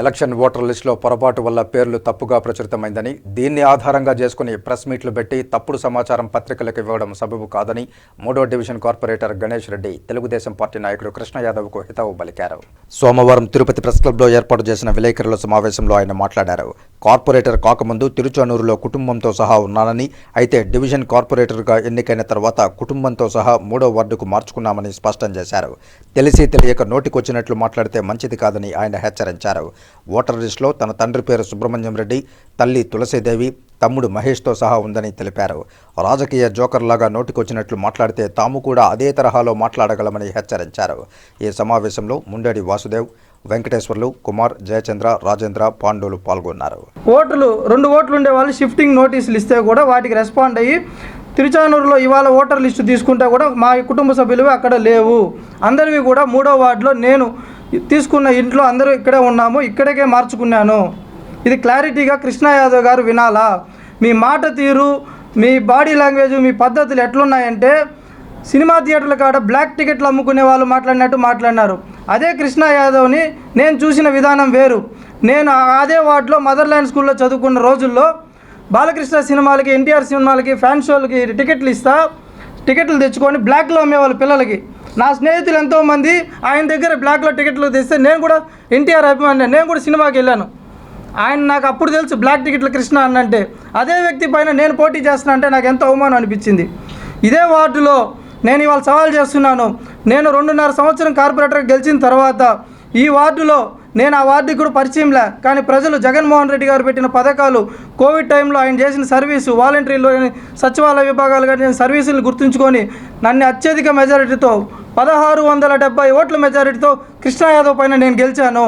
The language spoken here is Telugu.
ఎలక్షన్ ఓటర్ లిస్టులో పొరపాటు వల్ల పేర్లు తప్పుగా ప్రచురితమైందని దీన్ని ఆధారంగా చేసుకుని ప్రెస్ మీట్లు పెట్టి తప్పుడు సమాచారం పత్రికలకు ఇవ్వడం సబబు కాదని మూడో division corporator Ganesh Reddy Telugu Desam party నాయకుడు కృష్ణ యాదవ్కు హితవు పలికారు. సోమవారం తిరుపతి ప్రెస్ క్లబ్లో ఏర్పాటు చేసిన విలేకరుల సమావేశంలో ఆయన మాట్లాడారు. కార్పొరేటర్ కాకముందు తిరుచానూరులో కుటుంబంతో సహా ఉన్నానని అయితే డివిజన్ కార్పొరేటర్గా ఎన్నికైన తర్వాత కుటుంబంతో సహా మూడో వార్డుకు మార్చుకున్నామని స్పష్టం చేశారు. తెలిసి తెలియక నోటికొచ్చినట్లు మాట్లాడితే మంచిది కాదని ఆయన హెచ్చరించారు. ఓటర్ లిస్టులో తన తండ్రి పేరు సుబ్రహ్మణ్యం రెడ్డి తల్లి తులసీదేవి తమ్ముడు మహేష్తో సహా ఉందని తెలిపారు. రాజకీయ జోకర్లాగా నోటికొచ్చినట్లు మాట్లాడితే తాము కూడా అదే తరహాలో మాట్లాడగలమని హెచ్చరించారు. ఈ సమావేశంలో ముండేడి వాసుదేవ్ వెంకటేశ్వర్లు కుమార్ జయచంద్ర రాజేంద్ర పాండవులు పాల్గొన్నారు. ఓట్లు రెండు ఓట్లు ఉండే వాళ్ళు షిఫ్టింగ్ నోటీసులు ఇస్తే కూడా వాటికి రెస్పాండ్ అయ్యి తిరుచానూరులో ఇవాళ ఓటర్ లిస్టు తీసుకుంటే కూడా మా కుటుంబ సభ్యులు అక్కడ లేవు. అందరివి కూడా మూడో వార్డులో నేను తీసుకున్న ఇంట్లో అందరూ ఇక్కడే ఉన్నాము ఇక్కడికే మార్చుకున్నాను. ఇది క్లారిటీగా కృష్ణా యాదవ్ గారు వినాలా? మీ మాట తీరు మీ బాడీ లాంగ్వేజ్ మీ పద్ధతులు ఎట్లున్నాయంటే సినిమా థియేటర్ల కాడ బ్లాక్ టికెట్లు అమ్ముకునే వాళ్ళు మాట్లాడినట్టు మాట్లాడినారు. అదే కృష్ణ యాదవ్ని నేను చూసిన విధానం వేరు. నేను అదే వార్డులో మదర్లాండ్ స్కూల్లో చదువుకున్న రోజుల్లో బాలకృష్ణ సినిమాలకి ఎన్టీఆర్ సినిమాలకి ఫ్యాన్ షోలకి టికెట్లు ఇస్తా టికెట్లు తెచ్చుకొని బ్లాక్లో అమ్మేవాళ్ళు పిల్లలకి. నా స్నేహితులు ఎంతోమంది ఆయన దగ్గర బ్లాక్లో టికెట్లు తెస్తే నేను కూడా ఎన్టీఆర్ అభిమాని నేను కూడా సినిమాకి వెళ్ళాను. ఆయన నాకు అప్పుడు తెలుసు బ్లాక్ టికెట్లు కృష్ణ అన్నంటే. అదే వ్యక్తి పైన నేను పోటీ చేస్తున్నా అంటే నాకు ఎంతో అవమానం అనిపించింది. ఇదే వార్డులో నేను ఇవాళ సవాల్ చేస్తున్నాను. నేను రెండున్నర సంవత్సరం కార్పొరేటర్ గెలిచిన తర్వాత ఈ వార్డులో నేను ఆ వార్డుకి కూడా పరిచయంలే కానీ ప్రజలు జగన్మోహన్ రెడ్డి గారు పెట్టిన పథకాలు కోవిడ్ టైంలో ఆయన చేసిన సర్వీసు వాలంటీర్లు సచివాలయ విభాగాలు కానీ సర్వీసులను గుర్తుంచుకొని నన్ను అత్యధిక మెజారిటీతో పదహారు వందల డెబ్బై ఓట్ల మెజారిటీతో కృష్ణా యాదవ్ పైన నేను గెలిచాను.